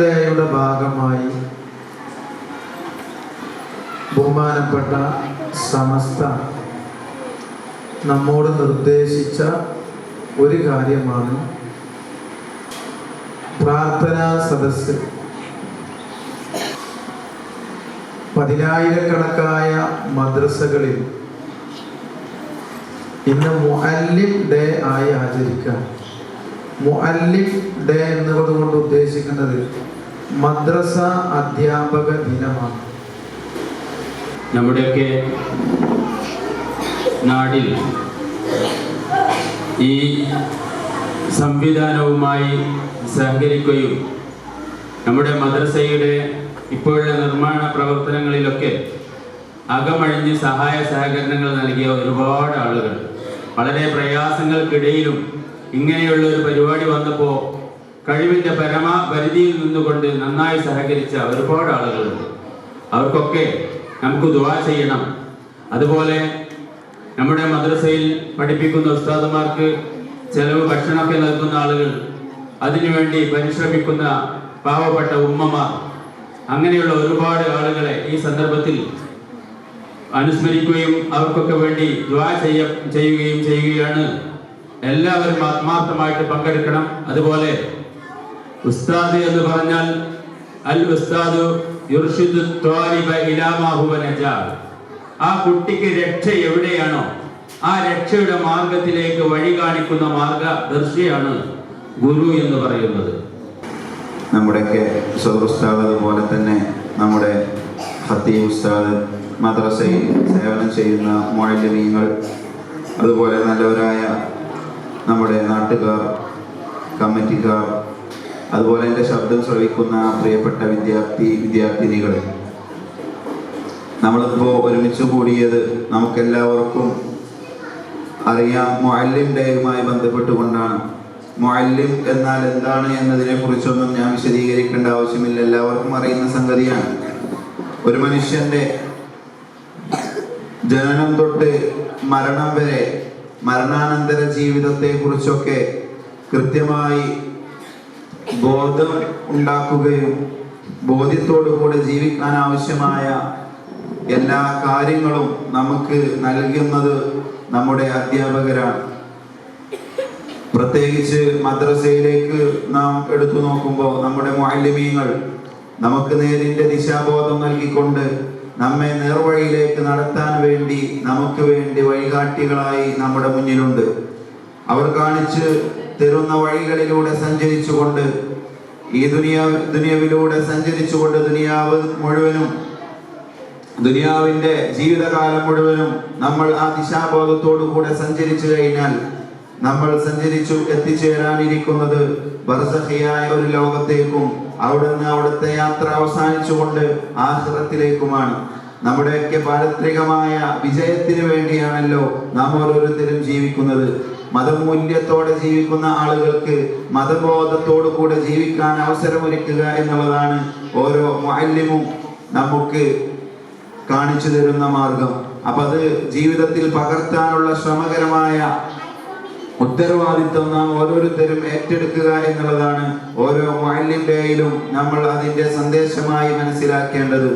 ഡേയുടെ ഭാഗമായി ബഹുമാനപ്പെട്ട സമസ്ത നമ്മോട് നിർദ്ദേശിച്ച ഒരു കാര്യമാണ് പ്രാർത്ഥനാ സദസ്സ്. പതിനായിരക്കണക്കായ മദ്രസകളിൽ ഇന്ന് മുഅല്ലിം ഡേ ആയി ആചരിക്കാം. മുഅല്ലിം ഡേ എന്നതുകൊണ്ട് ഉദ്ദേശിക്കുന്നത് മദ്രസ അധ്യാപക ദിനമാണ്. നമ്മുടെയൊക്കെ നാടിൽ ഈ സംവിധാനവുമായി സഹകരിക്കുകയും നമ്മുടെ മദ്രസയുടെ ഇപ്പോഴുള്ള നിർമ്മാണ പ്രവർത്തനങ്ങളിലൊക്കെ അകമഴിഞ്ഞ് സഹായ സഹകരണങ്ങൾ നൽകിയ ഒരുപാട് ആളുകൾ. വളരെ പ്രയാസങ്ങൾക്കിടയിലും ഇങ്ങനെയുള്ള ഒരു പരിപാടി വന്നപ്പോൾ കഴിവിന്റെ പരമാ പരിധിയിൽ നിന്നുകൊണ്ട് നന്നായി സഹകരിച്ച ഒരുപാട് ആളുകളുണ്ട്. അവർക്കൊക്കെ നമുക്ക് ദുവാ ചെയ്യണം. അതുപോലെ നമ്മുടെ മദ്രസയിൽ പഠിപ്പിക്കുന്ന ഉസ്താദുമാർക്ക് ചെലവ് ഭക്ഷണമൊക്കെ നൽകുന്ന ആളുകൾ അതിനുവേണ്ടി പരിശ്രമിക്കുന്ന പാവപ്പെട്ട ഉമ്മമാർ അങ്ങനെയുള്ള ഒരുപാട് ആളുകളെ ഈ സന്ദർഭത്തിൽ അനുസ്മരിക്കുകയും അവർക്കൊക്കെ വേണ്ടി ദ്വാ ചെയ്യ ചെയ്യുകയും ചെയ്യുകയാണ് എല്ലാവരും ആത്മാർത്ഥമായിട്ട് പങ്കെടുക്കണം അതുപോലെ ഉസ്താദ് എന്ന് പറഞ്ഞാൽ അൽ ഉസ്താദു യുർഷിദു ത്വാലിബ ഇലാ മാ ഹുവ നജാ. ആ കുട്ടിക്ക് രക്ഷ എവിടെയാണോ ആ രക്ഷയുടെ മാർഗത്തിലേക്ക് വഴി കാണിക്കുന്ന മാർഗദർശിയാണ് ഗുരു എന്ന് പറയുന്നത് നമ്മുടെയൊക്കെ ഉസ്താദ് അതുപോലെ തന്നെ നമ്മുടെ ഹത്തീം ഉസ്താദ് മദ്രസയിൽ സേവനം ചെയ്യുന്ന മൊഴലിമീങ്ങൾ അതുപോലെ നല്ലവരായ നമ്മുടെ നാട്ടുകാർ കമ്മിറ്റിക്കാർ അതുപോലെ എന്റെ ശബ്ദം ശ്രവിക്കുന്ന പ്രിയപ്പെട്ട വിദ്യാർത്ഥി വിദ്യാർത്ഥിനികൾ നമ്മളിപ്പോൾ ഒരുമിച്ച് കൂടിയത് നമുക്കെല്ലാവർക്കും അറിയാം മൊയല്ലിം ഡേയുമായി ബന്ധപ്പെട്ടുകൊണ്ടാണ്. മൊയല്ലിം എന്നാൽ എന്താണ് എന്നതിനെ കുറിച്ചൊന്നും ഞാൻ വിശദീകരിക്കേണ്ട ആവശ്യമില്ല. എല്ലാവർക്കും അറിയുന്ന സംഗതിയാണ്. ഒരു മനുഷ്യന്റെ ജനനം തൊട്ട് മരണം വരെ മരണാനന്തര ജീവിതത്തെ കുറിച്ചൊക്കെ കൃത്യമായി ബോധം ഉണ്ടാക്കുകയും ബോധ്യത്തോടുകൂടെ ജീവിക്കാൻ ആവശ്യമായ എല്ലാ കാര്യങ്ങളും നമുക്ക് നൽകുന്നത് നമ്മുടെ അധ്യാപകരാണ്. പ്രത്യേകിച്ച് മദ്രസയിലേക്ക് നാം എടുത്തു നോക്കുമ്പോൾ നമ്മുടെ മാലിന്യങ്ങൾ നമുക്ക് നേരിന്റെ ദിശാബോധം നൽകിക്കൊണ്ട് നമ്മെ നേർവഴിയിലേക്ക് നടത്താൻ വേണ്ടി നമുക്ക് വേണ്ടി വഴികാട്ടികളായി നമ്മുടെ മുന്നിലുണ്ട്. അവർ കാണിച്ച് തരുന്ന വഴികളിലൂടെ സഞ്ചരിച്ചുകൊണ്ട് ഈ ദുനിയാ ദുനിയാവിലൂടെ സഞ്ചരിച്ചുകൊണ്ട് ദുനിയാവ് മുഴുവനും ദുനിയാവിന്റെ ജീവിതകാലം മുഴുവനും നമ്മൾ ആ ദിശാബോധത്തോടു കൂടെ സഞ്ചരിച്ചു കഴിഞ്ഞാൽ നമ്മൾ സഞ്ചരിച്ചു എത്തിച്ചേരാനിരിക്കുന്നത് ബർസഹിയായ ഒരു ലോകത്തേക്കും അവിടുന്ന് അവിടുത്തെ യാത്ര അവസാനിച്ചുകൊണ്ട് ആഹ്ലത്തിലേക്കുമാണ് നമ്മുടെയൊക്കെ പാരത്രികമായ വിജയത്തിന് വേണ്ടിയാണല്ലോ നാം ഓരോരുത്തരും ജീവിക്കുന്നത്. മതമൂല്യത്തോടെ ജീവിക്കുന്ന ആളുകൾക്ക് മതബോധത്തോടു കൂടെ ജീവിക്കാൻ അവസരമൊരുക്കുക എന്നുള്ളതാണ് ഓരോ മാലിന്യവും നമുക്ക് കാണിച്ചു തരുന്ന മാർഗം. അപ്പം അത് ജീവിതത്തിൽ പകർത്താനുള്ള ശ്രമകരമായ ഉത്തരവാദിത്വം നാം ഓരോരുത്തരും ഏറ്റെടുക്കുക എന്നുള്ളതാണ് ഓരോ മാലിന്യയിലും നമ്മൾ അതിന്റെ സന്ദേശമായി മനസ്സിലാക്കേണ്ടത്.